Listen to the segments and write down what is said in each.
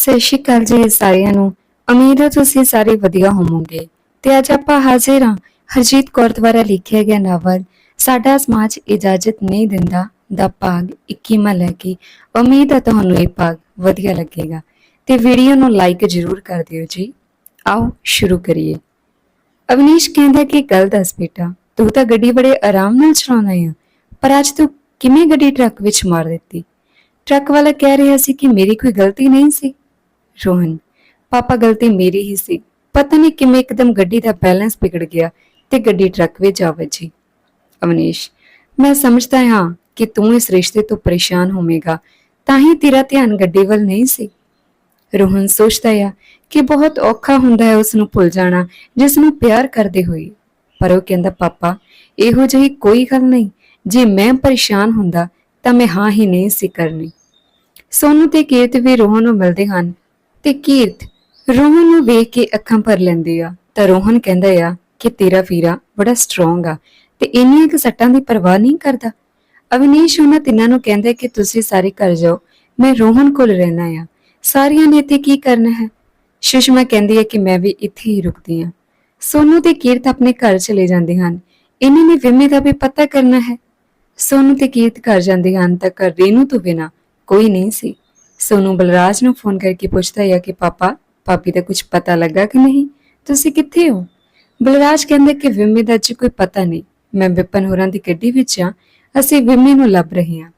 ਸਤਿ ਸ਼੍ਰੀ ਅਕਾਲ ਜੀ ਸਾਰਿਆਂ ਨੂੰ। ਉਮੀਦ ਹੈ ਤੁਸੀਂ ਸਾਰੇ ਵਧੀਆ ਹੋਵੋਗੇ। ਤੇ ਅੱਜ ਆਪਾਂ ਹਾਜ਼ਰ ਹਾਂ ਹਰਜੀਤ ਕੌਰ ਦੁਆਰਾ ਲਿਖਿਆ ਗਿਆ ਨਾਵਲ, ਸਾਡਾ ਸਮਾਜ ਇਜਾਜ਼ਤ ਨਹੀਂ ਦਿੰਦਾ ਦਾ ਭਾਗ 21ਵਾਂ ਲੈ ਕੇ। ਉਮੀਦ ਹੈ ਤੁਹਾਨੂੰ ਇਹ ਭਾਗ ਵਧੀਆ ਲੱਗੇਗਾ। ਤੇ ਵੀਡੀਓ ਨੂੰ ਲਾਈਕ ਜ਼ਰੂਰ ਕਰ ਦਿਓ ਜੀ। ਆਓ ਸ਼ੁਰੂ ਕਰੀਏ। ਅਵਨੀਸ਼ ਕਹਿੰਦਾ ਕਿ ਗੱਲ ਦੱਸ ਬੇਟਾ, ਤੂੰ ਤਾਂ ਗੱਡੀ ਬੜੇ ਆਰਾਮ ਨਾਲ ਚਲਾਉਂਦਾ ਹੈ ਪਰ ਅੱਜ ਤੂੰ ਕਿਵੇਂ ਗੱਡੀ ਟਰੱਕ ਵਿੱਚ ਮਾਰ ਦਿੱਤੀ? ਟਰੱਕ ਵਾਲਾ ਕਹਿ ਰਿਹਾ ਸੀ ਕਿ ਮੇਰੀ ਕੋਈ ਗਲਤੀ ਨਹੀਂ ਸੀ। ਰੋਹਨ, ਪਾਪਾ ਗਲਤੀ ਮੇਰੀ ਹੀ ਸੀ, ਪਤਾ ਨਹੀਂ ਕਿਵੇਂ ਇੱਕਦਮ ਗੱਡੀ ਦਾ ਬੈਲੈਂਸ ਵਿਗੜ ਗਿਆ ਤੇ ਗੱਡੀ ਟਰੱਕ ਵਿੱਚ ਜਾ ਵੱਜੀ। ਅਵਨੀਸ਼, ਮੈਂ ਸਮਝਦਾ ਹਾਂ ਕਿ ਤੂੰ ਇਸ ਰਿਸ਼ਤੇ ਤੋਂ ਪਰੇਸ਼ਾਨ ਹੋਵੇਂਗਾ, ਤਾਂ ਹੀ ਤੇਰਾ ਧਿਆਨ ਗੱਡੀ ਵੱਲ ਨਹੀਂ ਸੀ। ਰੋਹਨ ਸੋਚਦਾ ਹੈ ਕਿ ਬਹੁਤ ਔਖਾ ਹੁੰਦਾ ਹੈ ਉਸ ਨੂੰ ਭੁੱਲ ਜਾਣਾ ਜਿਸ ਨੂੰ ਪਿਆਰ ਕਰਦੇ ਹੋਏ। ਪਰ ਉਹ ਕਹਿੰਦਾ, ਪਾਪਾ, ਇਹੋ ਜਿਹੀ ਕੋਈ ਗੱਲ ਨਹੀਂ, ਜੇ ਮੈਂ ਪਰੇਸ਼ਾਨ ਹੁੰਦਾ ਤਾਂ ਮੈਂ ਹਾਂ ਹੀ ਨਹੀਂ ਸੀ ਕਰਨੀ। ਸੋਨੂ ਤੇ ਕੇਤ ਵੀ ਰੋਹਨ ਨੂੰ ਮਿਲਦੇ ਹਨ ਤੇ ਕੀਰਤ ਰੋਹਨ ਨੂੰ ਵੇਖ ਕੇ ਅੱਖਾਂ ਭਰ ਲੈਂਦੀ ਆ। ਤਾਂ ਰੋਹਨ ਕਹਿੰਦਾ ਆ ਕਿ ਤੇਰਾ ਵੀਰਾ ਬੜਾ ਸਟਰੋਂਗ ਆ ਤੇ ਇੰਨੀਆਂ ਕਿ ਸੱਟਾਂ ਦੀ ਪਰਵਾਹ ਨਹੀਂ ਕਰਦਾ। ਅਵਨੀਸ਼ ਉਹਨਾਂ ਤਿੰਨਾਂ ਨੂੰ ਕਹਿੰਦਾ ਕਿ ਤੁਸੀਂ ਸਾਰੇ ਘਰ ਜਾਓ, ਮੈਂ ਰੋਹਨ ਕੋਲ ਰਹਿਣਾ ਆ। ਸਾਰਿਆਂ ਨੇ ਇੱਥੇ ਕੀ ਕਰਨਾ ਹੈ? ਸੁਸ਼ਮਾ ਕਹਿੰਦੀ ਹੈ ਕਿ ਮੈਂ ਵੀ ਇੱਥੇ ਹੀ ਰੁਕਦੀ ਆ। ਸੋਨੂ ਤੇ ਕੀਰਤ ਆਪਣੇ ਘਰ ਚਲੇ ਜਾਂਦੇ ਹਨ। ਇਹਨਾਂ ਨੇ ਵਿਮੇ ਦਾ ਵੀ ਪਤਾ ਕਰਨਾ ਹੈ। ਸੋਨੂ ਤੇ ਕੀਰਤ ਘਰ ਜਾਂਦੇ ਹਨ ਤਾਂ ਘਰ ਰੇਨੂ ਤੋਂ ਬਿਨਾ ਕੋਈ ਨਹੀਂ ਸੀ। ਸੋਨੂ ਬਲਰਾਜ ਨੂੰ ਫੋਨ ਕਰਕੇ ਪੁੱਛਦਾ ਹੈ ਕਿ ਪਾਪਾ, ਭਾਬੀ ਦਾ ਕੁਝ ਪਤਾ ਲੱਗਾ ਕਿ ਨਹੀਂ? ਤੁਸੀਂ ਕਿੱਥੇ ਹੋ? ਬਲਰਾਜ ਕਹਿੰਦੇ ਕਿ ਵਿਮੇ ਦਾ ਜੀ ਕੋਈ ਪਤਾ ਨਹੀਂ। ਮੈਂ ਵਿਪਨ ਹੋਰਾਂ ਦੀ ਗੱਡੀ ਵਿੱਚ ਆ। ਅਸੀਂ ਵਿਮੇ ਨੂੰ ਲੱਭ ਰਹੇ ਹਾਂ।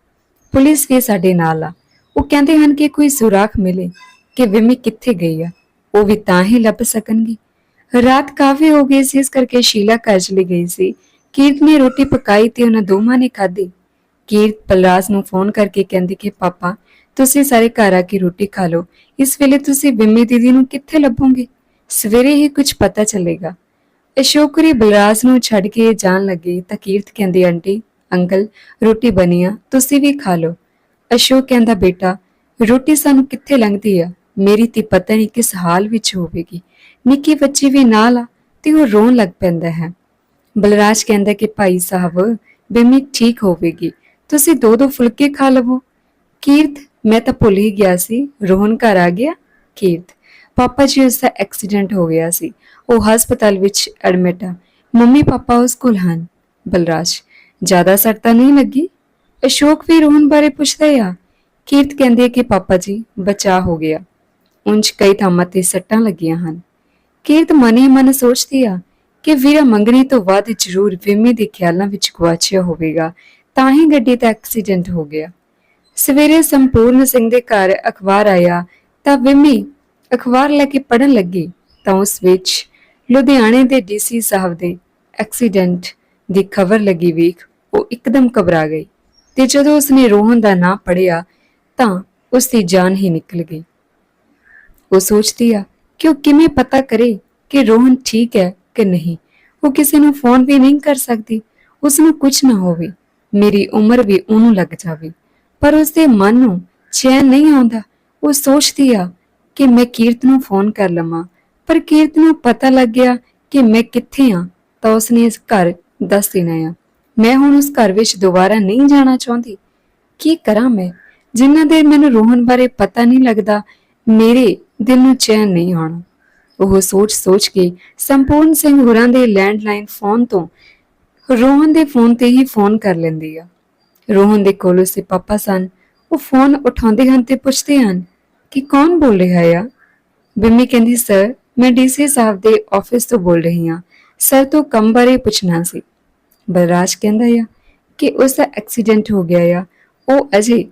ਪੁਲਿਸ ਵੀ ਸਾਡੇ ਨਾਲ ਆ। ਉਹ ਕਹਿੰਦੇ ਹਨ ਕਿ ਕੋਈ ਸੁਰਾਖ ਮਿਲੇ ਕਿ ਵਿਮੇ ਕਿੱਥੇ ਗਈ ਆ। ਉਹ ਵੀ ਤਾਂ ਹੀ ਲੱਭ ਸਕਣਗੇ। ਰਾਤ ਕਾਫੀ ਹੋ ਗਈ ਸੀ, ਇਸ ਕਰਕੇ ਸ਼ੀਲਾ ਘਰ ਚਲੀ ਗਈ ਸੀ। ਕੀਰਤ ਨੇ ਰੋਟੀ ਪਕਾਈ ਤੇ ਉਹਨਾਂ ਦੋਵਾਂ ਨੇ ਖਾਧੀ। ਕੀਰਤ ਬਲਰਾਜ ਨੂੰ ਫੋਨ ਕਰਕੇ ਕਹਿੰਦੀ ਕਿ ਪਾਪਾ ਤੁਸੀਂ ਸਾਰੇ ਘਰ ਆ ਕੇ ਰੋਟੀ ਖਾ ਲਓ। ਇਸ ਵੇਲੇ ਤੁਸੀਂ ਬਿੰਮੀ ਦੀਦੀ ਨੂੰ ਕਿੱਥੇ ਲੱਭੋਗੇ? ਸਵੇਰੇ ਹੀ ਕੁਝ ਪਤਾ ਚੱਲੇਗਾ। ਅਸ਼ੋਕਰੀ ਬਲਰਾਜ ਨੂੰ ਛੱਡ ਕੇ ਜਾਣ ਲੱਗੇ ਤਾਂ ਕੀਰਤ ਕਹਿੰਦੀ, ਆਂਟੀ, ਅੰਕਲ, ਰੋਟੀ ਬਣੀ ਆ, ਤੁਸੀਂ ਵੀ ਖਾ ਲਓ। ਅਸ਼ੋਕ ਕਹਿੰਦਾ, ਬੇਟਾ, ਰੋਟੀ ਸਾਨੂੰ ਕਿੱਥੇ ਲੰਘਦੀ ਆ? ਮੇਰੀ ਤੇ ਪਤਾ ਨਹੀਂ ਕਿਸ ਹਾਲ ਵਿੱਚ ਹੋਵੇਗੀ। ਨਿੱਕੀ ਬੱਚੀ ਵੀ ਨਾਲ ਆ ਤੇ ਉਹ ਰੋਣ ਲੱਗ ਪੈਂਦਾ ਹੈ। ਬਲਰਾਜ ਕਹਿੰਦਾ ਕਿ, ਭਾਈ ਸਾਹਿਬ ਬਿੰਮੀ ਠੀਕ ਹੋਵੇਗੀ। ਤੁਸੀਂ ਦੋ ਦੋ ਫੁਲਕੇ ਖਾ ਲਵੋ। ਕੀਰਤ ਮੈਂ ਤਾਂ ਭੁੱਲ ਹੀ ਗਿਆ ਸੀ। ਰੋਹਨ ਘਰ ਆ ਗਿਆ, ਕੀਰਤ। ਪਾਪਾ ਜੀ ਉਸ ਦਾ ਐਕਸੀਡੈਂਟ ਹੋ ਗਿਆ ਸੀ। ਉਹ ਹਸਪਤਾਲ ਵਿੱਚ ਐਡਮਿਟ ਆ। ਮੰਮੀ ਪਾਪਾ ਉਸ ਕੋਲ ਹਨ। ਬਲਰਾਜ, ਜ਼ਿਆਦਾ ਸੱਟ ਤਾਂ ਨਹੀਂ ਲੱਗੀ? ਅਸ਼ੋਕ ਵੀ ਰੋਹਨ ਬਾਰੇ ਪੁੱਛਦਾ ਆ। ਕੀਰਤ ਕਹਿੰਦੀ ਹੈ ਕਿ ਪਾਪਾ ਜੀ ਬਚਾ ਹੋ ਗਿਆ। ਉਂਝ ਕਈ ਥਾਵਾਂ ਤੇ ਸੱਟਾਂ ਲੱਗੀਆਂ ਹਨ। ਕੀਰਤ ਮਨ ਹੀ ਮਨ ਸੋਚਦੀ ਆ ਕਿ ਵੀਰਾ ਮੰਗਣੀ ਤੋਂ ਵੱਧ ਜ਼ਰੂਰ ਵਿਮੇ ਦੇ ਖਿਆਲਾਂ ਵਿੱਚ ਗੁਆਚਿਆ ਹੋਵੇਗਾ। ਤਾਂ ਹੀ ਗੱਡੀ ਦਾ ਐਕਸੀਡੈਂਟ ਹੋ ਗਿਆ। ਸਵੇਰੇ ਸੰਪੂਰਨ ਸਿੰਘ ਦੇ ਘਰ ਅਖਬਾਰ ਆਇਆ ਤਾਂ ਵਿਮੀ ਅਖਬਾਰ ਲੈ ਕੇ ਪੜਨ ਲੱਗੀ ਤਾਂ ਉਸ ਵਿੱਚ ਲੁਧਿਆਣੇ ਦੇ ਡੀਸੀ ਸਾਹਿਬ ਦੇ ਐਕਸੀਡੈਂਟ ਦੀ ਖਬਰ ਲੱਗੀ ਵੇਖ ਉਹ ਇੱਕਦਮ ਘਬਰਾ ਗਈ ਤੇ ਜਦੋਂ ਉਸਨੇ ਰੋਹਨ ਦਾ ਨਾਂ ਪੜਿਆ ਤਾਂ ਉਸ ਦੀ ਜਾਨ ਹੀ ਨਿਕਲ ਗਈ। ਉਹ ਸੋਚਦੀ ਆ, ਕਿ ਉਹ ਕਿਵੇਂ ਪਤਾ ਕਰੇ ਕਿ ਰੋਹਨ ਠੀਕ ਹੈ ਕਿ ਨਹੀਂ? ਉਹ ਕਿਸੇ ਨੂੰ ਫੋਨ ਵੀ ਨਹੀਂ ਕਰ ਸਕਦੀ। ਉਸ ਨੂੰ ਕੁਝ ਨਾ ਹੋਵੇ। ਮੇਰੀ ਉਮਰ ਵੀ ਉਹਨੂੰ ਲੱਗ ਜਾਵੇ। ਪਰ ਉਸ ਦੇ ਮਨ ਨੂੰ ਚੈਨ ਨਹੀਂ ਆਉਂਦਾ। ਉਹ ਸੋਚਦੀ ਆ ਕਿ ਮੈਂ ਕੀਰਤ ਨੂੰ ਫੋਨ ਕਰ ਲਵਾਂ। ਪਰ ਕੀਰਤ ਨੂੰ ਪਤਾ ਲੱਗ ਗਿਆ ਕਿ ਮੈਂ ਕਿੱਥੇ ਆ, ਤਾਂ ਉਸਨੇ ਇਸ ਘਰ ਦੱਸ ਦੇਣਾ ਆ। ਮੈਂ ਹੁਣ ਉਸ ਘਰ ਵਿੱਚ ਦੁਬਾਰਾ ਨਹੀਂ ਜਾਣਾ ਚਾਹੁੰਦੀ। ਕੀ ਕਰਾਂ ਮੈਂ? ਜਿੰਨਾ ਦੇਰ ਮੈਨੂੰ ਰੋਹਨ ਬਾਰੇ ਪਤਾ ਨਹੀਂ ਲੱਗਦਾ, ਮੇਰੇ ਦਿਲ ਨੂੰ ਚੈਨ ਨਹੀਂ ਆਉਣਾ। ਉਹ ਸੋਚ-ਸੋਚ ਕੇ ਸੰਪੂਰਨ ਸਿੰਘ ਹੁਰਾਂ ਦੇ ਲੈਂਡਲਾਈਨ ਫੋਨ ਤੋਂ ਰੋਹਨ ਦੇ ਫੋਨ ਤੇ ਹੀ ਫੋਨ ਕਰ ਲੈਂਦੀ ਆ। ਰੋਹਨ ਦੇ ਕੋਲ ਉਸਦੇ ਪਾਪਾ ਸਨ। ਉਹ ਫੋਨ ਉਠਾਉਂਦੇ ਹਨ ਤੇ ਪੁੱਛਦੇ ਹਨ ਕਿ ਕੌਣ ਬੋਲ ਰਿਹਾ ਆ? ਬਿੰਮੀ ਕਹਿੰਦੀ, ਸਰ, ਮੈਂ ਡੀਸੀ ਸਾਹਿਬ ਦੇ ਆਫਿਸ ਤੋਂ ਬੋਲ ਰਹੀ ਹਾਂ। ਸਰ ਤੋਂ ਕੰਮ ਬਾਰੇ ਪੁੱਛਣਾ ਸੀ। ਬਲਰਾਜ ਕਹਿੰਦਾ ਆ ਕਿ ਉਸ ਦਾ ਐਕਸੀਡੈਂਟ ਹੋ ਗਿਆ ਆ। ਉਹ ਅਜੇ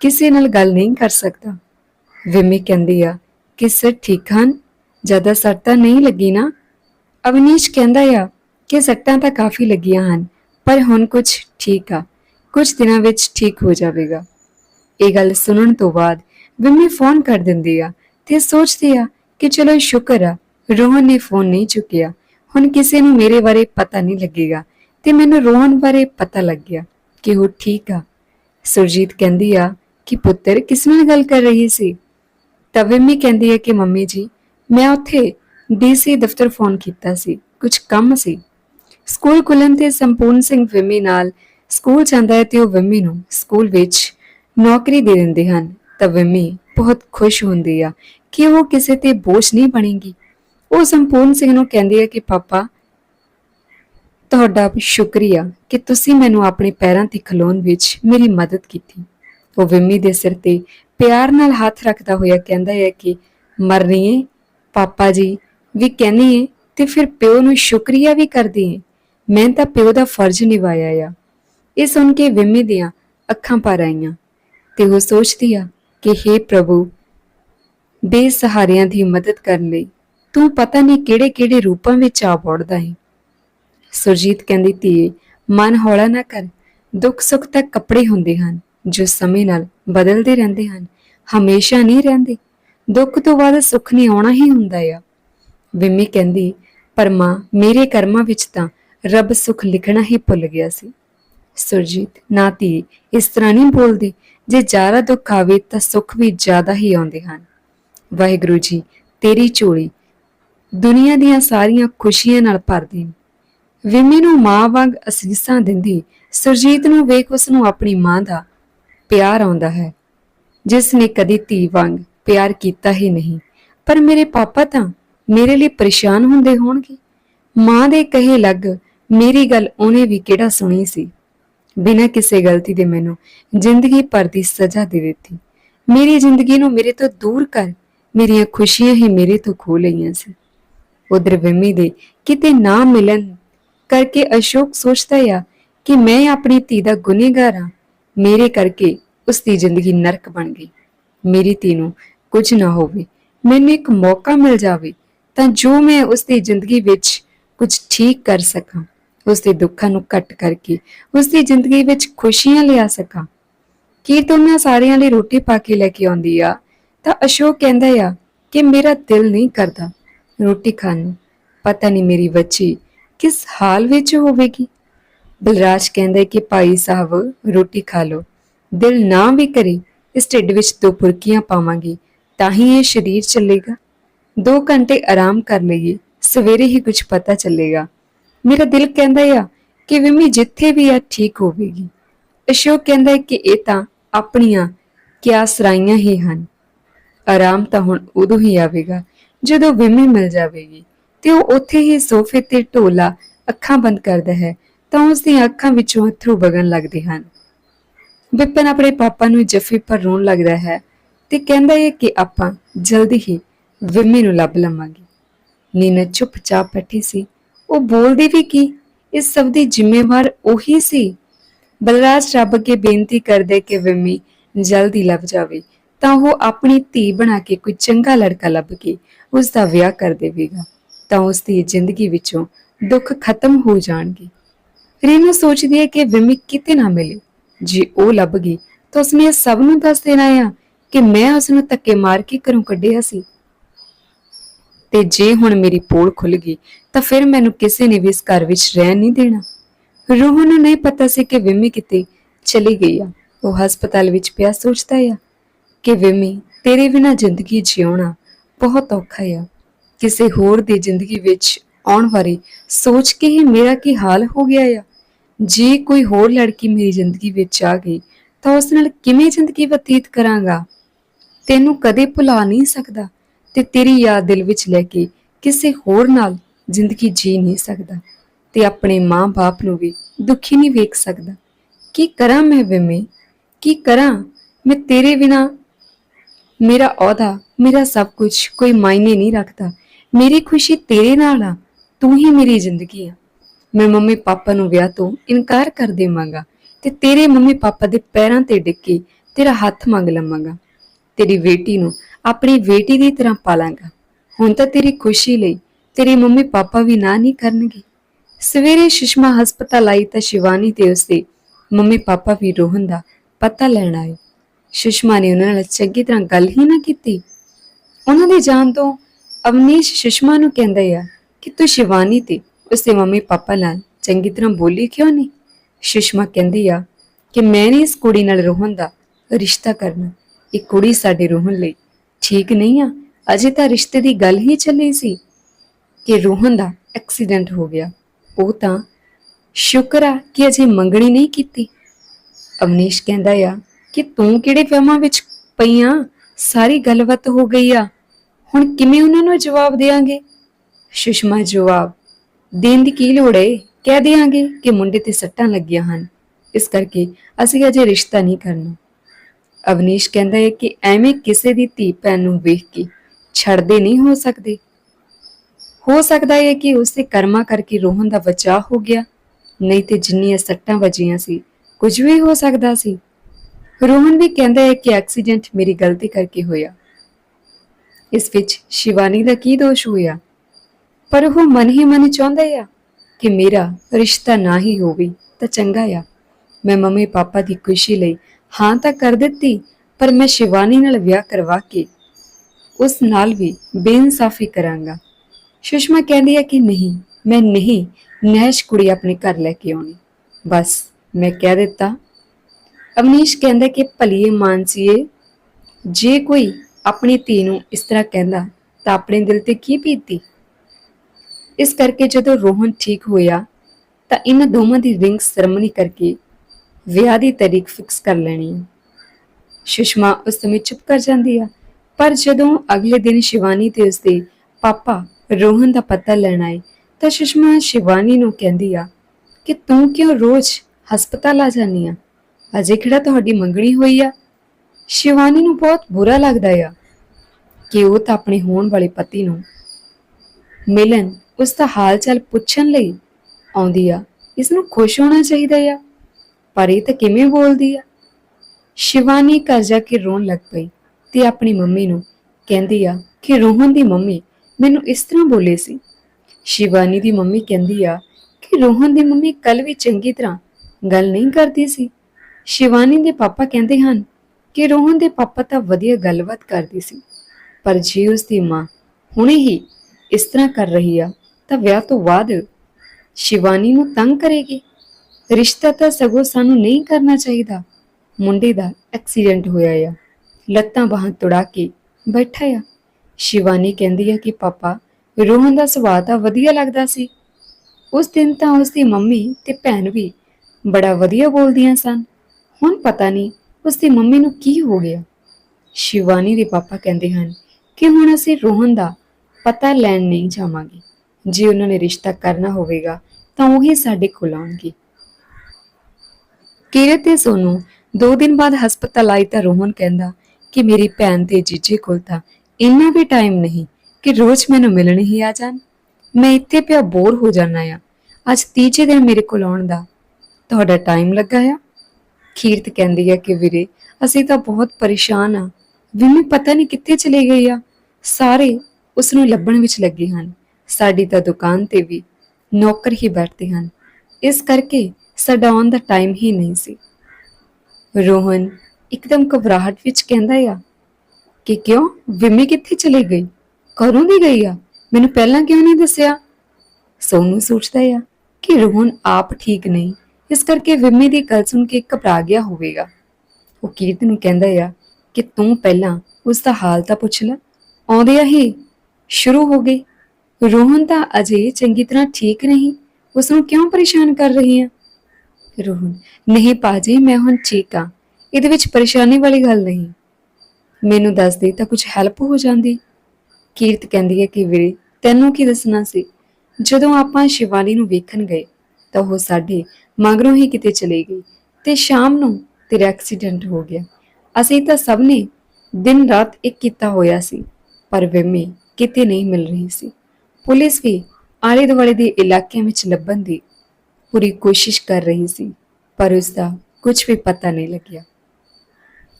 ਕਿਸੇ ਨਾਲ ਗੱਲ ਨਹੀਂ ਕਰ ਸਕਦਾ। ਵਿਮੀ ਕਹਿੰਦੀ ਆ ਕਿ, ਸਰ, ਠੀਕ ਹਨ। ਜ਼ਿਆਦਾ ਸੱਟਾਂ ਨਹੀਂ ਲੱਗੀ ਨਾ? ਅਵਨੀਸ਼ ਕਹਿੰਦਾ ਆ ਕਿ ਸੱਟਾਂ ਤਾਂ ਕਾਫੀ ਲੱਗੀਆਂ ਹਨ, ਪਰ ਹੁਣ ਕੁਝ ਠੀਕ ਆ। ਕੁਝ ਦਿਨਾਂ ਵਿੱਚ ਠੀਕ ਹੋ ਜਾਵੇਗਾ। ਇਹ ਗੱਲ ਸੁਣਨ ਤੋਂ ਬਾਅਦ ਵਿਮੀ ਫੋਨ ਕਰ ਦਿੰਦੀ ਆ ਤੇ ਸੋਚਦੀ ਆ ਕਿ ਚਲੋ ਸ਼ੁਕਰ ਆ, ਰੋਹਨ ਨੇ ਫੋਨ ਨਹੀਂ ਚੁੱਕਿਆ। ਹੁਣ ਕਿਸੇ ਨੂੰ ਮੇਰੇ ਬਾਰੇ ਪਤਾ ਨਹੀਂ ਲੱਗੇਗਾ ਤੇ ਮੈਨੂੰ ਰੋਹਨ ਬਾਰੇ ਪਤਾ ਲੱਗ ਗਿਆ ਕਿ ਉਹ ਠੀਕ ਆ। ਸੁਰਜੀਤ ਕਹਿੰਦੀ ਆ ਕਿ ਪੁੱਤਰ ਕਿਸ ਨਾਲ ਗੱਲ ਕਰ ਰਹੀ ਸੀ? ਤਾਂ ਵਿਮੀ ਕਹਿੰਦੀ ਹੈ ਕਿ ਮੰਮੀ ਜੀ, ਮੈਂ ਉੱਥੇ ਡੀਸੀ ਦਫ਼ਤਰ ਫੋਨ ਕੀਤਾ ਸੀ, ਕੁਝ ਕੰਮ ਸੀ। ਸਕੂਲ ਖੁੱਲਣ ਤੇ ਸੰਪੂਰਨ ਸਿੰਘ ਵਿਮੀ ਨਾਲ ਸਕੂਲ ਜਾਂਦਾ ਹੈ ਤੇ ਉਹ ਵਿੰਮੀ ਨੂੰ ਸਕੂਲ ਵਿੱਚ ਨੌਕਰੀ ਦੇ ਦਿੰਦੇ ਹਨ। ਤਾਂ ਵਿਮੀ ਬਹੁਤ ਖੁਸ਼ ਹੁੰਦੀ ਆ ਕਿ ਉਹ ਕਿਸੇ ਤੇ ਬੋਝ ਨਹੀਂ ਬਣੇਗੀ। ਉਹ ਸੰਪੂਰਨ ਸਿੰਘ ਨੂੰ ਕਹਿੰਦੀ ਹੈ ਕਿ, ਪਾਪਾ, ਤੁਹਾਡਾ ਸ਼ੁਕਰੀਆ ਕਿ ਤੁਸੀਂ ਮੈਨੂੰ ਆਪਣੇ ਪੈਰਾਂ ਤੇ ਖਲੋਣ ਵਿੱਚ ਮੇਰੀ ਮਦਦ ਕੀਤੀ। ਉਹ ਵਿੰਮੀ ਦੇ ਸਿਰ ਤੇ ਪਿਆਰ ਨਾਲ ਹੱਥ ਰੱਖਦਾ ਹੋਇਆ ਕਹਿੰਦਾ ਹੈ ਕਿ, ਮਰਨੀਏ, ਪਾਪਾ ਜੀ, ਵੀ ਕਹਿੰਦੀ ਏ ਤੇ ਫਿਰ ਪਿਓ ਨੂੰ ਸ਼ੁਕਰੀਆ ਵੀ ਕਰਦੀ ਏ। ਮੈਂ ਤਾਂ ਪਿਓ ਦਾ ਫਰਜ਼ ਨਿਭਾਇਆ ਆ। ਇਹ ਸੁਣ ਕੇ ਵਿਮੀ ਦੀਆਂ ਅੱਖਾਂ ਭਰ ਆਈਆਂ ਤੇ ਉਹ ਸੋਚਦੀ ਆ ਕਿ हे ਪ੍ਰਭੂ, ਬੇਸਹਾਰਿਆਂ ਦੀ ਮਦਦ ਕਰਨ ਲਈ ਤੂੰ ਪਤਾ ਨਹੀਂ ਕਿਹੜੇ-ਕਿਹੜੇ ਰੂਪਾਂ ਵਿੱਚ ਆ ਵੜਦਾ ਹੈ ਸੁਰਜੀਤ ਕਹਿੰਦੀ, ਧੀਏ, ਮਨ ਹੌਲਾ ਨਾ ਕਰ। ਦੁੱਖ ਸੁੱਖ ਤਾਂ ਕੱਪੜੇ ਹੁੰਦੇ ਹਨ, ਜੋ ਸਮੇਂ ਨਾਲ ਬਦਲਦੇ ਰਹਿੰਦੇ ਹਨ, ਹਮੇਸ਼ਾ ਨਹੀਂ ਰਹਿੰਦੇ। ਦੁੱਖ ਤੋਂ ਬਾਅਦ ਸੁੱਖ ਨਹੀਂ ਆਉਣਾ ਹੀ ਹੁੰਦਾ ਆ। ਵਿਮੀ ਕਹਿੰਦੀ ਪਰ ਮਾਂ ਮੇਰੇ ਕਰਮਾਂ ਵਿੱਚ ਤਾਂ ਰੱਬ ਸੁੱਖ ਲਿਖਣਾ ਹੀ ਭੁੱਲ ਗਿਆ ਸੀ। ਸੁਰਜੀਤ, ਨਾ ਧੀ ਇਸ ਤਰ੍ਹਾਂ ਨਹੀਂ ਬੋਲਦੀ। ਜੇ ਜ਼ਿਆਦਾ ਦੁੱਖ ਆਵੇ ਤਾਂ ਸੁੱਖ ਵੀ ਜ਼ਿਆਦਾ ਹੀ ਆਉਂਦੇ ਹਨ। ਵਾਹਿਗੁਰੂ ਜੀ, ਤੇਰੀ ਝੋਲੀ ਦੁਨੀਆ ਦੀਆਂ ਸਾਰੀਆਂ ਖੁਸ਼ੀਆਂ ਨਾਲ ਭਰ ਦੇਣ ਵਿਮੀ ਨੂੰ ਮਾਂ ਵਾਂਗ ਅਸੀਸਾਂ ਦਿੰਦੀ, ਸੁਰਜੀਤ ਨੂੰ ਵੇਖ ਉਸ ਨੂੰ ਆਪਣੀ ਮਾਂ ਦਾ ਪਿਆਰ ਆਉਂਦਾ ਹੈ। ਜਿਸ ਨੇ ਕਦੀ ਧੀ ਵਾਂਗ ਪਿਆਰ ਕੀਤਾ ਹੀ ਨਹੀਂ। ਪਰ ਮੇਰੇ ਪਾਪਾ ਤਾਂ ਮੇਰੇ ਲਈ ਪਰੇਸ਼ਾਨ ਹੁੰਦੇ ਹੋਣਗੇ। ਮਾਂ ਦੇ ਕਹੇ ਲੱਗ ਮੇਰੀ ਗੱਲ ਉਹਨੇ ਵੀ ਕਿਹੜਾ ਸੁਣੀ ਸੀ? ਬਿਨਾਂ ਕਿਸੇ ਗਲਤੀ ਦੇ ਮੈਨੂੰ ਜ਼ਿੰਦਗੀ ਭਰ ਦੀ ਸਜ਼ਾ ਦੇ ਦਿੱਤੀ। ਮੇਰੀ ਜ਼ਿੰਦਗੀ ਨੂੰ ਮੇਰੇ ਤੋਂ ਦੂਰ ਕਰ, ਮੇਰੀਆਂ ਖੁਸ਼ੀਆਂ ਹੀ ਮੇਰੇ ਤੋਂ ਖੋ ਲਈਆਂ ਸੀ ਉਧਰ ਵਿਮੀ ਦੇ ਕਿਤੇ ਨਾ ਮਿਲਣ ਕਰਕੇ ਅਸ਼ੋਕ ਸੋਚਦਾ ਆ ਕਿ ਮੈਂ ਆਪਣੀ ਧੀ ਦਾ ਗੁਨੇਗਾਰ ਹਾਂ। ਮੇਰੇ ਕਰਕੇ ਉਸ ਦੀ ਜ਼ਿੰਦਗੀ ਨਰਕ ਬਣ ਗਈ। ਮੇਰੀ ਧੀ ਨੂੰ ਕੁਝ ਨਾ ਹੋਵੇ, ਮੈਨੂੰ ਇੱਕ ਮੌਕਾ ਮਿਲ ਜਾਵੇ ਤਾਂ ਜੋ ਮੈਂ ਉਸ ਦੀ ਜ਼ਿੰਦਗੀ ਵਿੱਚ ਕੁਝ ਠੀਕ ਕਰ ਸਕਾਂ। ਉਸ ਦੇ ਦੁੱਖਾਂ ਨੂੰ ਘਟ ਕਰਕੇ ਉਸ ਦੀ ਜ਼ਿੰਦਗੀ ਵਿੱਚ ਖੁਸ਼ੀਆਂ ਲਿਆ ਸਕਾਂ। ਕੀ ਉਹਨਾਂ ਸਾਰਿਆਂ ਲਈ ਰੋਟੀ ਪਾ ਕੇ ਲੈ ਕੇ ਆਉਂਦੀ ਆ? ਤਾਂ ਅਸ਼ੋਕ ਕਹਿੰਦਾ ਆ ਕਿ ਮੇਰਾ ਦਿਲ ਨਹੀਂ ਕਰਦਾ ਰੋਟੀ ਖਾਣ ਨੂੰ। ਪਤਾ ਨਹੀਂ ਮੇਰੀ ਬੱਚੀ ਕਿਸ ਹਾਲ ਵਿੱਚ ਹੋਵੇਗੀ। ਬਲਰਾਜ ਕਹਿੰਦਾ ਕਿ ਭਾਈ ਸਾਹਿਬ, ਰੋਟੀ ਖਾ ਲਓ। ਦਿਲ ਨਾ ਵੀ ਕਰੇ ਇਸ ਢਿੱਡ ਵਿੱਚ ਦੋ ਫੁਰਕੀਆਂ ਪਾਵਾਂਗੇ, ਤਾਂ ਹੀ ਇਹ ਸਰੀਰ ਚੱਲੇਗਾ। 2 ਘੰਟੇ ਆਰਾਮ ਕਰ ਲਈਏ, ਸਵੇਰੇ ਹੀ ਕੁਝ ਪਤਾ ਚੱਲੇਗਾ। ਮੇਰਾ ਦਿਲ ਕਹਿੰਦਾ ਆ ਕਿ ਵਿਮੀ ਜਿੱਥੇ ਵੀ ਆ, ਠੀਕ ਹੋਵੇਗੀ। ਅਸ਼ੋਕ ਕਹਿੰਦਾ ਹੈ ਕਿ ਇਹ ਤਾਂ ਆਪਣੀਆਂ ਕਿਆ ਸਰਾਈਆਂ ਹੀ ਹਨ। ਆਰਾਮ ਤਾਂ ਹੁਣ ਉਦੋਂ ਹੀ ਆਵੇਗਾ, ਜਦੋਂ ਵਿਮੀ ਮਿਲ ਜਾਵੇਗੀ। ਤੇ ਉਹ ਉੱਥੇ ਹੀ ਸੋਫੇ ਤੇ ਢੋਲਾ, ਅੱਖਾਂ ਬੰਦ ਕਰਦਾ ਹੈ, ਤਾਂ ਉਸ ਦੀਆਂ ਅੱਖਾਂ ਵਿੱਚੋਂ ਅਥਰੂ ਵਗਣ ਲੱਗਦੇ ਹਨ। ਵਿਪਨ ਆਪਣੇ ਪਾਪਾ ਨੂੰ ਜੱਫੀ ਪਰ ਰੋਣ ਲੱਗਦਾ ਹੈ ਤੇ ਕਹਿੰਦਾ ਹੈ ਕਿ ਆਪਾਂ ਜਲਦੀ ਹੀ ਵਿਮੀ ਨੂੰ ਲੱਭ ਲਵਾਂਗੇ। ਨੀਨਾ ਚੁੱਪਚਾਪ ਬੈਠੀ ਸੀ। ਉਹ ਬੋਲਦੀ ਵੀ ਕੀ? ਇਸ ਸਭ ਦੀ ਜ਼ਿੰਮੇਵਾਰ ਉਹੀ ਸੀ। ਬਲਰਾਜ ਰੱਬ ਅੱਗੇ ਬੇਨਤੀ ਕਰਦੇ ਕਿ ਵਿਮੀ ਜਲਦੀ ਲੱਭ ਜਾਵੇ, ਤਾਂ ਉਹ ਆਪਣੀ ਧੀ ਬਣਾ ਕੇ ਕੋਈ ਚੰਗਾ ਲੜਕਾ ਲੱਭ ਕੇ ਉਸ ਦਾ ਵਿਆਹ ਕਰ ਦੇਵੇਗਾ, ਤਾਂ ਉਸ ਦੀ ਜ਼ਿੰਦਗੀ ਵਿੱਚੋਂ ਦੁੱਖ ਖਤਮ ਹੋ ਜਾਣਗੇ। ਰੀਨਾ ਸੋਚਦੀ ਹੈ ਕਿ ਵਿਮੀ ਕਿਤੇ ਨਾ ਮਿਲੇ। ਜੇ ਉਹ ਲੱਭ ਗਈ, ਤਾਂ ਉਸਨੇ ਇਹ ਸਭ ਨੂੰ ਦੱਸ ਦੇਣਾ ਆ ਕਿ ਮੈਂ ਉਸ ਨੂੰ ਧੱਕੇ ਮਾਰ ਕੇ ਘਰੋਂ ਕੱਢਿਆ ਸੀ। ਤੇ ਜੇ ਹੁਣ ਮੇਰੀ ਪੋਲ ਖੁੱਲ ਗਈ, ਤਾਂ ਫਿਰ ਮੈਨੂੰ ਕਿਸੇ ਨੇ ਵੀ ਇਸ ਘਰ ਵਿੱਚ ਰਹਿਣ ਨਹੀਂ ਦੇਣਾ। ਰੂਹ ਨੂੰ ਨਹੀਂ ਪਤਾ ਸੀ ਕਿ ਵਿਮੀ ਕਿਤੇ ਚਲੀ ਗਈ ਆ। ਉਹ ਹਸਪਤਾਲ ਵਿੱਚ ਪਿਆ ਸੋਚਦਾ ਆ ਕਿ ਵਿਮੀ ਤੇਰੇ ਬਿਨਾ ਜ਼ਿੰਦਗੀ ਜਿਉਣਾ ਬਹੁਤ ਔਖਾ ਆ। ਕਿਸੇ ਹੋਰ ਦੀ ਜ਼ਿੰਦਗੀ ਵਿੱਚ ਆਉਣ ਬਾਰੇ ਸੋਚ ਕੇ ਹੀ ਮੇਰਾ ਕੀ ਹਾਲ ਹੋ ਗਿਆ ਆ? ਜੇ ਕੋਈ ਹੋਰ ਲੜਕੀ ਮੇਰੀ ਜ਼ਿੰਦਗੀ ਵਿੱਚ ਆ ਗਈ, ਤਾਂ ਉਸ ਨਾਲ ਕਿਵੇਂ ਜ਼ਿੰਦਗੀ ਬਤੀਤ ਕਰਾਂਗਾ? ਤੈਨੂੰ ਕਦੇ ਭੁਲਾ ਨਹੀਂ ਸਕਦਾ। ਤੇ ਤੇਰੀ ਯਾਦ ਦਿਲ ਵਿੱਚ ਲੈ ਕੇ ਕਿਸੇ ਹੋਰ ਨਾਲ ਜ਼ਿੰਦਗੀ ਜੀ ਨਹੀਂ ਸਕਦਾ ਤੇ ਆਪਣੇ ਮਾਂ-ਬਾਪ ਨੂੰ ਵੀ ਦੁਖੀ ਨਹੀਂ ਵੇਖ ਸਕਦਾ। ਕੀ ਕਰਾਂ ਮੈਂ ਵਿਮੇ? ਕੀ ਕਰਾਂ? ਮੈਂ ਤੇਰੇ ਬਿਨਾ ਮੇਰਾ ਅਹੁਦਾ, ਮੇਰਾ ਸਭ ਕੁਝ ਕੋਈ ਮਾਇਨੇ ਨਹੀਂ ਰੱਖਦਾ। ਮੇਰੀ ਖੁਸ਼ੀ ਤੇਰੇ ਨਾਲ ਆ, ਤੂੰ ਹੀ ਮੇਰੀ ਜ਼ਿੰਦਗੀ ਆ। ਮੈਂ ਮੰਮੀ ਪਾਪਾ ਨੂੰ ਵਿਆਹ ਤੋਂ ਇਨਕਾਰ ਕਰ ਦੇਵਾਂਗਾ ਤੇ ਤੇਰੇ ਮੰਮੀ ਪਾਪਾ ਦੇ ਪੈਰਾਂ ਤੇ ਡਿੱਗ ਕੇ ਤੇਰਾ ਹੱਥ ਮੰਗ ਲਵਾਂਗਾ। ਤੇਰੀ ਬੇਟੀ ਨੂੰ ਆਪਣੀ ਬੇਟੀ ਦੀ ਤਰ੍ਹਾਂ ਪਾਲਾਂਗਾ। ਹੁਣ ਤਾਂ ਤੇਰੀ ਖੁਸ਼ੀ ਲਈ ਤੇਰੇ ਮੰਮੀ ਪਾਪਾ ਵੀ ਨਾ ਨਹੀਂ ਕਰਨਗੇ। ਸਵੇਰੇ ਸੁਸ਼ਮਾ ਹਸਪਤਾਲ ਆਈ ਤਾਂ ਸ਼ਿਵਾਨੀ ਤੇ ਉਸਦੇ ਮੰਮੀ ਪਾਪਾ ਵੀ ਰੋਹਨ ਦਾ ਪਤਾ ਲੈਣ ਆਏ। ਸੁਸ਼ਮਾ ਨੇ ਉਹਨਾਂ ਨਾਲ ਚੰਗੀ ਤਰ੍ਹਾਂ ਗੱਲ ਹੀ ਨਾ ਕੀਤੀ। ਉਹਨਾਂ ਦੇ ਜਾਣ ਤੋਂ ਅਵਨੀਸ਼ ਸੁਸ਼ਮਾ ਨੂੰ ਕਹਿੰਦਾ ਆ ਕਿ ਤੂੰ ਸ਼ਿਵਾਨੀ ਤੇ ਉਸਦੇ ਮੰਮੀ ਪਾਪਾ ਨਾਲ ਚੰਗੀ ਤਰ੍ਹਾਂ ਬੋਲੀ ਕਿਉਂ ਨਹੀਂ? ਸੁਸ਼ਮਾ ਕਹਿੰਦੀ ਆ ਕਿ ਮੈਂ ਨਹੀਂ ਇਸ ਕੁੜੀ ਨਾਲ ਰੋਹਨ ਦਾ ਰਿਸ਼ਤਾ ਕਰਨਾ। ਇਹ ਕੁੜੀ ਸਾਡੇ ਰੋਹਨ ਲਈ ਠੀਕ ਨਹੀਂ ਆ? ਅਜੇ ਤਾਂ ਰਿਸ਼ਤੇ ਦੀ ਗੱਲ ਹੀ ਚੱਲੀ ਸੀ ਕਿ ਰੋਹਨ ਦਾ ਐਕਸੀਡੈਂਟ ਹੋ ਗਿਆ। ਉਹ ਤਾਂ ਸ਼ੁਕਰ ਆ ਕਿ ਅਜੇ ਮੰਗਣੀ ਨਹੀਂ ਕੀਤੀ। ਅਵਨੀਸ਼ ਕਹਿੰਦਾ ਆ ਕਿ ਤੂੰ ਕਿਹੜੇ ਵਹਿਮਾਂ ਵਿੱਚ ਪਈਆਂ ਸਾਰੀ ਗੱਲਬਾਤ ਹੋ ਗਈ ਆ। ਹੁਣ ਕਿਵੇਂ ਉਹਨਾਂ ਨੂੰ ਜਵਾਬ ਦੇਾਂਗੇ ਸੁਸ਼ਮਾ ਜਵਾਬ, ਦੇਣ ਦੀ ਕੀ ਲੋੜ ਏ? ਕਹਿ ਦਿਆਂਗੇ ਕਿ ਮੁੰਡੇ ਤੇ ਸੱਟਾਂ ਲੱਗੀਆਂ ਹਨ। ਇਸ ਕਰਕੇ ਅਸੀਂ ਅਜੇ ਰਿਸ਼ਤਾ ਨਹੀਂ ਕਰਨਾ। ਅਵਨੀਸ਼ ਕਹਿੰਦਾ ਹੈ ਕਿ ਐਵੇਂ ਕਿਸੇ ਦੀ ਧੀ ਭੈਣ ਨੂੰ ਵੇਖ ਕੇ ਛੱਡਦੇ ਨਹੀਂ ਹੋ ਸਕਦੇ। ਹੋ ਸਕਦਾ ਹੈ ਕਿ ਉਸਦੇ ਕਰਮਾਂ ਕਰਕੇ ਰੋਹਨ ਦਾ ਬਚਾਅ ਹੋ ਗਿਆ, ਨਹੀਂ ਤੇ ਜਿੰਨੀਆਂ ਸੱਟਾਂ ਵੱਜੀਆਂ ਸੀ, ਕੁਝ ਵੀ ਹੋ ਸਕਦਾ ਸੀ। ਰੋਹਨ ਵੀ ਕਹਿੰਦਾ ਹੈ ਕਿ ਐਕਸੀਡੈਂਟ ਮੇਰੀ ਗਲਤੀ ਕਰਕੇ ਹੋਇਆ। ਇਸ ਵਿੱਚ ਸ਼ਿਵਾਨੀ ਦਾ ਕੀ ਦੋਸ਼ ਹੋਇਆ? ਪਰ ਉਹ ਮਨ ਹੀ ਮਨ ਚਾਹੁੰਦਾ ਆ ਕਿ ਮੇਰਾ ਰਿਸ਼ਤਾ ਨਾ ਹੀ ਹੋਵੇ ਤਾਂ ਚੰਗਾ ਆ। ਮੈਂ ਮੰਮੀ ਪਾਪਾ ਦੀ ਖੁਸ਼ੀ ਲਈ ਹਾਂ ਤਾਂ ਕਰ ਦਿੱਤੀ, ਪਰ ਮੈਂ ਸ਼ਿਵਾਨੀ ਨਾਲ ਵਿਆਹ ਕਰਵਾ ਕੇ, ਉਸ ਨਾਲ ਵੀ ਬੇਇਨਸਾਫੀ ਕਰਾਂਗਾ। ਸੁਸ਼ਮਾ ਕਹਿੰਦੀ ਹੈ ਕਿ ਨਹੀਂ, ਮੈਂ ਨਹੀਂ ਨਹਿਸ਼ ਕੁੜੀ ਆਪਣੇ ਘਰ ਲੈ ਕੇ ਆਉਣੀ। ਬਸ, ਮੈਂ ਕਹਿ ਦਿੱਤਾ। ਅਵਨੀਸ਼ ਕਹਿੰਦਾ ਕਿ ਭਲੀਏ ਮਾਨਸੀਏ, ਜੇ ਕੋਈ ਆਪਣੀ ਧੀ ਨੂੰ ਇਸ ਤਰ੍ਹਾਂ ਕਹਿੰਦਾ, ਤਾਂ ਆਪਣੇ ਦਿਲ ਤੇ ਕੀ ਪੀਤੀ ਇਸ ਕਰਕੇ ਜਦੋਂ ਰੋਹਨ ਠੀਕ ਹੋਇਆ, ਤਾਂ ਇਹਨਾਂ ਦੋਵਾਂ ਦੀ ਰਿੰਗ ਸਰਮਨੀ ਕਰਕੇ ਵਿਆਹ ਦੀ ਤਾਰੀਖ ਫਿਕਸ ਕਰ ਲੈਣੀ। ਸੁਸ਼ਮਾ ਉਸ ਸਮੇਂ ਚੁੱਪ ਕਰ ਜਾਂਦੀ ਆ। ਪਰ ਜਦੋਂ ਅਗਲੇ ਦਿਨ ਸ਼ਿਵਾਨੀ ਤੇ ਉਸਦੇ ਪਾਪਾ ਰੋਹਨ ਦਾ ਪਤਾ ਲੈਣ ਆਏ, ਤਾਂ ਸੁਸ਼ਮਾ ਸ਼ਿਵਾਨੀ ਨੂੰ ਕਹਿੰਦੀ ਆ ਕਿ ਤੂੰ ਕਿਉਂ ਰੋਜ਼ ਹਸਪਤਾਲ ਆ ਜਾਂਦੀ ਆ? ਅਜੇ ਕਿਹੜਾ ਤੁਹਾਡੀ ਮੰਗਣੀ ਹੋਈ ਆ? ਸ਼ਿਵਾਨੀ ਨੂੰ ਬਹੁਤ ਬੁਰਾ ਲੱਗਦਾ ਆ ਕਿ ਉਹ ਤਾਂ ਆਪਣੇ ਹੋਣ ਵਾਲੇ ਪਤੀ ਨੂੰ ਮਿਲਣ ਉਸ ਦਾ ਹਾਲ ਚਾਲ ਪੁੱਛਣ ਲਈ ਆਉਂਦੀ ਆ। ਇਸ ਨੂੰ ਖੁਸ਼ ਹੋਣਾ ਚਾਹੀਦਾ ਆ। ਪਰ ਇਹ ਤਾਂ ਕਿਵੇਂ ਬੋਲਦੀ ਆ? ਸ਼ਿਵਾਨੀ ਘਰ ਜਾ ਕੇ ਰੋਣ ਲੱਗ ਪਈ ਤੇ ਆਪਣੀ ਮੰਮੀ ਨੂੰ ਕਹਿੰਦੀ ਆ ਕਿ ਰੋਹਨ ਦੀ ਮੰਮੀ ਮੈਨੂੰ ਇਸ ਤਰ੍ਹਾਂ ਬੋਲੇ ਸੀ। ਸ਼ਿਵਾਨੀ ਦੀ ਮੰਮੀ ਕਹਿੰਦੀ ਆ ਕਿ ਰੋਹਨ ਦੀ ਮੰਮੀ ਕੱਲ ਵੀ ਚੰਗੀ ਤਰ੍ਹਾਂ ਗੱਲ ਨਹੀਂ ਕਰਦੀ ਸੀ। ਸ਼ਿਵਾਨੀ ਦੇ ਪਾਪਾ ਕਹਿੰਦੇ ਹਨ ਕਿ ਰੋਹਨ ਦੇ ਪਾਪਾ ਤਾਂ ਵਧੀਆ ਗੱਲਬਾਤ ਕਰਦੀ ਸੀ, ਪਰ ਜੇ ਉਸ ਦੀ ਮਾਂ ਹੁਣੇ ਹੀ ਇਸ ਤਰ੍ਹਾਂ ਕਰ ਰਹੀ ਆ ਤਾਂ ਵਿਆਹ ਤੋਂ ਬਾਅਦ ਸ਼ਿਵਾਨੀ ਨੂੰ ਤੰਗ ਕਰੇਗੀ। ਰਿਸ਼ਤਾ ਤਾਂ ਸਗੋਂ ਸਾਨੂੰ ਨਹੀਂ ਕਰਨਾ ਚਾਹੀਦਾ। ਮੁੰਡੇ ਦਾ ਐਕਸੀਡੈਂਟ ਹੋਇਆ ਆ। ਲੱਤਾਂ ਬਾਹਾਂ ਤੁੜਾ ਕੇ ਬੈਠਾ ਆ। ਸ਼ਿਵਾਨੀ ਕਹਿੰਦੀ ਆ ਕਿ ਪਾਪਾ, ਰੋਹਨ ਦਾ ਸੁਭਾਅ ਤਾਂ ਵਧੀਆ ਲੱਗਦਾ ਸੀ। ਉਸ ਦਿਨ ਤਾਂ ਉਸ ਦੀ ਮੰਮੀ ਤੇ ਭੈਣ ਵੀ ਬੜਾ ਵਧੀਆ ਬੋਲਦੀਆਂ ਸਨ। ਹੁਣ ਪਤਾ ਨਹੀਂ ਉਸ ਦੀ ਮੰਮੀ ਨੂੰ ਕੀ ਹੋ ਗਿਆ। ਸ਼ਿਵਾਨੀ ਦੇ ਪਾਪਾ ਕਹਿੰਦੇ ਹਨ ਕਿ ਹੁਣ ਅਸੀਂ ਰੋਹਨ ਦਾ ਪਤਾ ਲੈਣ ਨਹੀਂ ਜਾਵਾਂਗੇ। ਜੇ ਉਹਨਾਂ ਨੇ ਰਿਸ਼ਤਾ ਕਰਨਾ ਹੋਵੇਗਾ ਤਾਂ ਉਹੀ ਸਾਡੇ ਕੋਲ ਆਉਣਗੇ। ਕਿਰਤ ਤੇ ਸੋਨੂੰ ਦੋ ਦਿਨ ਬਾਅਦ ਹਸਪਤਾਲ ਆਈ ਤਾਂ ਰੋਹਨ ਕਹਿੰਦਾ ਕਿ ਮੇਰੀ ਭੈਣ ਤੇ ਜੀਜੇ ਕੋਲ ਤਾਂ ਇੰਨਾ ਵੀ ਟਾਈਮ ਨਹੀਂ ਕਿ ਰੋਜ਼ ਮੈਨੂੰ ਮਿਲਣ ਹੀ ਆ ਜਾਣ। ਮੈਂ ਇੱਥੇ ਪਿਆ ਬੋਰ ਹੋ ਜਾਣਾ ਆ। ਅੱਜ ਤੀਜੇ ਦਿਨ ਮੇਰੇ ਕੋਲ ਆਉਣ ਦਾ। ਤੁਹਾਡਾ ਟਾਈਮ ਲੱਗਾ ਆ? ਕੀਰਤ ਕਹਿੰਦੀ ਹੈ ਕਿ ਵੀਰੇ, ਅਸੀਂ ਤਾਂ ਬਹੁਤ ਪਰੇਸ਼ਾਨ ਆ। ਵਿਮੀ ਪਤਾ ਨਹੀਂ ਕਿੱਥੇ ਚਲੇ ਗਈ ਆ। ਸਾਰੇ ਉਸ ਨੂੰ ਲੱਭਣ ਵਿੱਚ ਲੱਗੇ ਹਨ। ਸਾਡੀ ਤਾਂ ਦੁਕਾਨ ਤੇ ਵੀ ਨੌਕਰ ਹੀ ਬੈਠਦੇ ਹਨ। ਇਸ ਕਰਕੇ ਸਾਡਾ ਆਉਣ ਦਾ ਟਾਈਮ ਹੀ ਨਹੀਂ ਸੀ। ਰੋਹਨ ਇੱਕਦਮ ਘਬਰਾਹਟ ਵਿੱਚ ਕਹਿੰਦਾ ਆ, ਕਿ ਕਿਉਂ? ਵਿਮੀ ਕਿੱਥੇ ਚਲੀ ਗਈ? ਕਦੋਂ ਦੀ ਗਈ ਆ? ਮੈਨੂੰ ਪਹਿਲਾਂ ਕਿਉਂ ਨਹੀਂ ਦੱਸਿਆ? ਸੋਨੂੰ ਸੋਚਦਾ ਆ ਕਿ ਰੋਹਨ ਆਪ ਠੀਕ ਨਹੀਂ, ਇਸ ਕਰਕੇ ਵਿਮੀ ਦੀ ਗੱਲ ਸੁਣ ਕੇ ਘਬਰਾ ਗਿਆ ਹੋਵੇਗਾ। ਉਹ ਕੀਰਤ ਨੂੰ ਕਹਿੰਦਾ ਆ ਕਿ ਤੂੰ ਪਹਿਲਾਂ ਉਸ ਦਾ ਹਾਲ ਤਾਂ ਪੁੱਛ ਲੈ। ਆਉਂਦਿਆਂ ਹੀ ਸ਼ੁਰੂ ਹੋ ਗਈ। ਰੋਹਨ ਤਾਂ ਅਜੇ ਚੰਗੀ ਤਰ੍ਹਾਂ ਠੀਕ ਨਹੀਂ, ਉਸ ਨੂੰ ਕਿਉਂ ਪਰੇਸ਼ਾਨ ਕਰ ਰਹੀ ਆ? ਰੋਹਨ ਨਹੀਂ ਪਾਜੀ, ਮੈਂ ਹੁਣ ਠੀਕ ਆ। ਇਹਦੇ ਵਿੱਚ ਪਰੇਸ਼ਾਨੀ ਵਾਲੀ ਗੱਲ ਨਹੀਂ। ਮੈਨੂੰ ਦੱਸਦੀ ਤਾਂ ਕੁਝ ਹੈਲਪ ਹੋ ਜਾਂਦੀ। ਕੀਰਤ ਕਹਿੰਦੀ ਹੈ ਕਿ ਵੀਰੇ, ਤੈਨੂੰ ਕੀ ਦੱਸਣਾ ਸੀ? ਜਦੋਂ ਆਪਾਂ ਸ਼ਿਵਾਲੀ ਨੂੰ ਵੇਖਣ ਗਏ, ਤਾਂ ਉਹ ਸਾਡੇ ਮਗਰੋਂ ਹੀ ਕਿਤੇ ਚਲੀ ਗਈ ਤੇ ਸ਼ਾਮ ਨੂੰ ਤੇਰਾ ਐਕਸੀਡੈਂਟ ਹੋ ਗਿਆ। ਅਸੀਂ ਤਾਂ ਸਭ ਨੇ ਦਿਨ ਰਾਤ ਇੱਕ ਕੀਤਾ ਹੋਇਆ ਸੀ, ਪਰ ਵਿਮੀ ਕਿਤੇ ਨਹੀਂ ਮਿਲ ਰਹੀ ਸੀ। ਪੁਲਿਸ ਵੀ ਆਲੇ ਦੁਆਲੇ ਦੇ ਇਲਾਕਿਆਂ ਵਿੱਚ ਲੱਭਣ ਦੀ ਪੂਰੀ ਕੋਸ਼ਿਸ਼ ਕਰ ਰਹੀ ਸੀ, ਪਰ ਉਸ ਦਾ ਕੁਝ ਵੀ ਪਤਾ ਨਹੀਂ ਲੱਗਿਆ।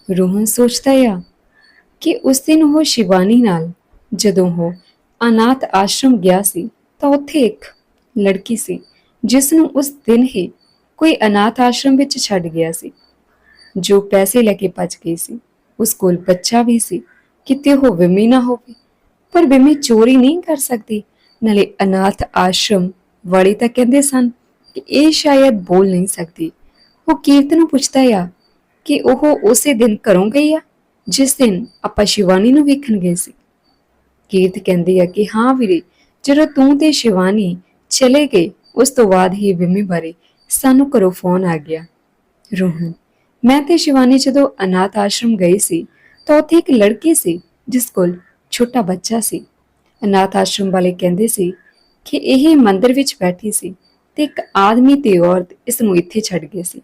ਰੋਹਨ ਸੋਚਦਾ ਆ ਕਿ ਉਸ ਦਿਨ ਉਹ ਸ਼ਿਵਾਨੀ ਨਾਲ ਜਦੋਂ ਉਹ ਅਨਾਥ ਆਸ਼ਰਮ ਗਿਆ ਸੀ, ਤਾਂ ਉੱਥੇ ਇੱਕ ਲੜਕੀ ਸੀ, ਜਿਸ ਨੂੰ ਉਸ ਦਿਨ ਹੀ ਕੋਈ ਅਨਾਥ ਆਸ਼ਰਮ ਵਿੱਚ ਛੱਡ ਗਿਆ ਸੀ। ਜੋ ਪੈਸੇ ਲੈ ਕੇ ਭੱਜ ਗਈ ਸੀ, ਉਸ ਕੋਲ ਬੱਚਾ ਵੀ ਸੀ, ਕਿਤੇ ਉਹ ਵਿਮੀ ਨਾ ਹੋਵੇ, ਪਰ ਵਿਮੀ ਚੋਰੀ ਨਹੀਂ ਕਰ ਸਕਦੀ, ਨਾਲੇ ਅਨਾਥ ਆਸ਼ਰਮ ਵਾਲੇ ਤਾਂ ਕਹਿੰਦੇ ਸਨ ਕਿ ਇਹ ਸ਼ਾਇਦ ਬੋਲ ਨਹੀਂ ਸਕਦੀ। ਉਹ ਕੀਰਤ ਨੂੰ ਪੁੱਛਦਾ ਆ ਕਿ ਉਹ ਉਸੇ ਦਿਨ ਘਰੋਂ ਗਈ ਆ, ਜਿਸ ਦਿਨ ਆਪਾਂ ਸ਼ਿਵਾਨੀ ਨੂੰ ਵੇਖਣ ਗਏ ਸੀ। ਕੀਰਤ ਕਹਿੰਦੀ ਆ ਕਿ ਹਾਂ ਵੀਰੇ, ਜਦੋਂ ਤੂੰ ਤੇ ਸ਼ਿਵਾਨੀ ਚਲੇ ਗਏ, ਉਸ ਤੋਂ ਬਾਅਦ ਹੀ ਵਿਮੀ ਬਾਰੇ ਸਾਨੂੰ ਘਰੋਂ ਫੋਨ ਆ ਗਿਆ। ਰੋਹਨ, ਮੈਂ ਤੇ ਸ਼ਿਵਾਨੀ ਜਦੋਂ ਅਨਾਥ ਆਸ਼ਰਮ ਗਏ ਸੀ, ਤਾਂ ਉੱਥੇ ਇੱਕ ਲੜਕੀ ਸੀ, ਜਿਸ ਕੋਲ ਛੋਟਾ ਬੱਚਾ ਸੀ। ਅਨਾਥ ਆਸ਼ਰਮ ਵਾਲੇ ਕਹਿੰਦੇ ਸੀ ਕਿ ਇਹ ਮੰਦਰ ਵਿੱਚ ਬੈਠੀ ਸੀ। ਤੇ ਇੱਕ ਆਦਮੀ ਤੇ ਔਰਤ ਇਸ ਨੂੰ ਇੱਥੇ ਛੱਡ ਗਏ ਸੀ।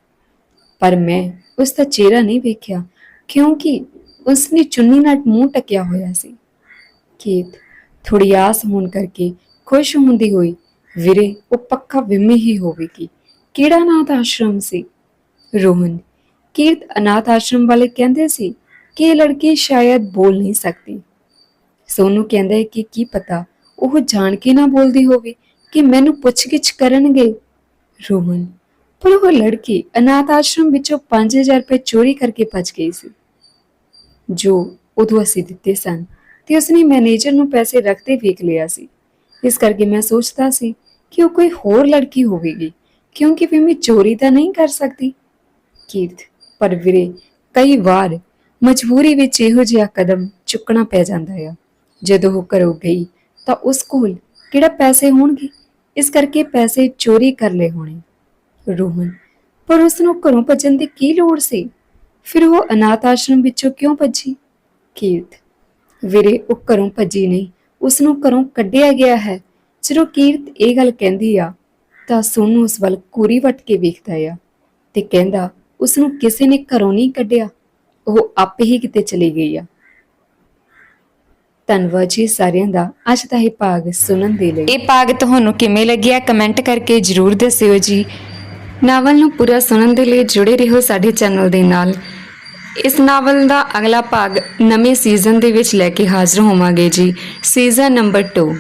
ਪਰ ਮੈਂ ਉਸ ਦਾ ਚਿਹਰਾ ਨਹੀਂ ਵੇਖਿਆ, ਕਿਉਂਕਿ ਉਸ ਨੇ ਚੁੰਨੀ ਨਾਲ ਮੂੰਹ ਟਕਿਆ ਹੋਇਆ ਸੀ। ਕੀਤ ਥੋੜੀ ਆਸ ਹੋਣ ਕਰਕੇ ਖੁਸ਼ ਹੁੰਦੀ ਹੋਈ, ਵੀਰੇ, ਉਹ ਪੱਕਾ ਵਿਮੀ ਹੀ ਹੋਵੇਗੀ। ਕਿਹੜਾ ਅਨਾਥ ਆਸ਼ਰਮ ਸੀ? ਰੋਹਨ ਕੀਰਤ ਅਨਾਥ ਆਸ਼ਰਮ ਵਾਲੇ ਕਹਿੰਦੇ ਸੀ ਕਿ ਇਹ ਲੜਕੀ ਸ਼ਾਇਦ ਬੋਲ ਨਹੀਂ ਸਕਦੀ। ਸੋਨੂੰ ਕਹਿੰਦਾ ਹੈ ਕਿ ਕੀ ਪਤਾ, ਉਹ ਜਾਣ ਕੇ ਨਾ ਬੋਲਦੀ ਹੋਵੇ। ਕਿ ਮੈਨੂੰ ਪੁੱਛਗਿੱਛ ਕਰਨਗੇ? ਰੋਹਨ ਪਰ ਉਹ ਲੜਕੀ ਅਨਾਥ ਆਸ਼ਰਮ ਵਿੱਚੋਂ 5000 ਰੁਪਏ ਚੋਰੀ ਕਰਕੇ ਭੱਜ ਗਈ ਸੀ। ਜੋ ਉਦੋਂ ਅਸੀਂ ਦਿੱਤੇ ਸਨ ਤੇ ਉਸਨੇ ਮੈਨੇਜਰ ਨੂੰ ਪੈਸੇ ਰੱਖਦੇ ਵੇਖ ਲਿਆ ਸੀ। ਇਸ ਕਰਕੇ ਮੈਂ ਸੋਚਦਾ ਸੀ ਕਿ ਉਹ ਕੋਈ ਹੋਰ ਲੜਕੀ ਹੋਵੇਗੀ, ਕਿਉਂਕਿ ਵੀ ਮੈਂ ਚੋਰੀ ਤਾਂ ਨਹੀਂ ਕਰ ਸਕਦੀ। ਕੀਰਤ, ਪਰ ਵੀਰੇ, ਕਈ ਵਾਰ ਮਜਬੂਰੀ ਵਿੱਚ ਇਹੋ ਜਿਹਾ ਕਦਮ ਚੁੱਕਣਾ ਪੈ ਜਾਂਦਾ ਆ। ਜਦੋਂ ਉਹ ਘਰੋਂ ਗਈ ਤਾਂ ਉਸ ਕੋਲ ਕਿਹੜਾ ਪੈਸੇ ਹੋਣਗੇ? ਇਸ ਕਰਕੇ ਪੈਸੇ ਚੋਰੀ ਕਰ ਲਏ ਹੋਣੇ। ਰੋਹਨ ਪਰ ਉਸ ਨੂੰ ਘਰੋਂ ਭੱਜਣ ਦੀ ਕੀ ਲੋੜ ਸੀ? ਫਿਰ ਉਹ ਅਨਾਥ ਆਸ਼ਰਮ ਵਿੱਚੋਂ ਕਿਉਂ ਭੱਜੀ? ਕੀਰਤ ਵੀਰੇ, ਉਹ ਘਰੋਂ ਭੱਜੀ ਨਹੀਂ। ਉਸ ਨੂੰ ਘਰੋਂ ਕੱਢਿਆ ਗਿਆ ਹੈ। ਜਦੋਂ ਕੀਰਤ ਇਹ ਗੱਲ ਕਹਿੰਦੀ ਆ, ਤਾਂ ਸੋਨੂੰ ਉਸ ਵੱਲ ਕੂਰੀ ਵੱਟ ਕੇ ਵੇਖਦਾ ਆ ਤੇ ਕਹਿੰਦਾ ਉਸ ਨੂੰ ਕਿਸੇ ਨੇ ਘਰੋਂ ਨਹੀਂ ਕੱਢਿਆ। ਉਹ ਆਪੇ ਹੀ ਕਿਤੇ ਚਲੀ ਗਈ ਆ। ਧੰਨਵਾਦ ਜੀ ਸਾਰਿਆਂ ਦਾ। ਅੱਜ ਦਾ ਇਹ ਭਾਗ ਸੁਣਨ ਦੇ ਲਈ। ਇਹ ਭਾਗ ਤੁਹਾਨੂੰ ਕਿਵੇਂ ਲੱਗਿਆ? ਕਮੈਂਟ ਕਰਕੇ ਜਰੂਰ ਦੱਸਿਓ ਜੀ। ਨਾਵਲ ਨੂੰ ਪੂਰਾ ਸੁਣਨ ਦੇ ਲਈ ਜੁੜੇ ਰਹੋ ਸਾਡੇ ਚੈਨਲ ਦੇ ਨਾਲ। ਇਸ ਨਾਵਲ ਦਾ ਅਗਲਾ ਭਾਗ ਨਵੇਂ ਸੀਜ਼ਨ ਦੇ ਵਿੱਚ ਲੈ ਕੇ ਹਾਜ਼ਰ ਹੋਵਾਂਗੇ ਜੀ। Season number 2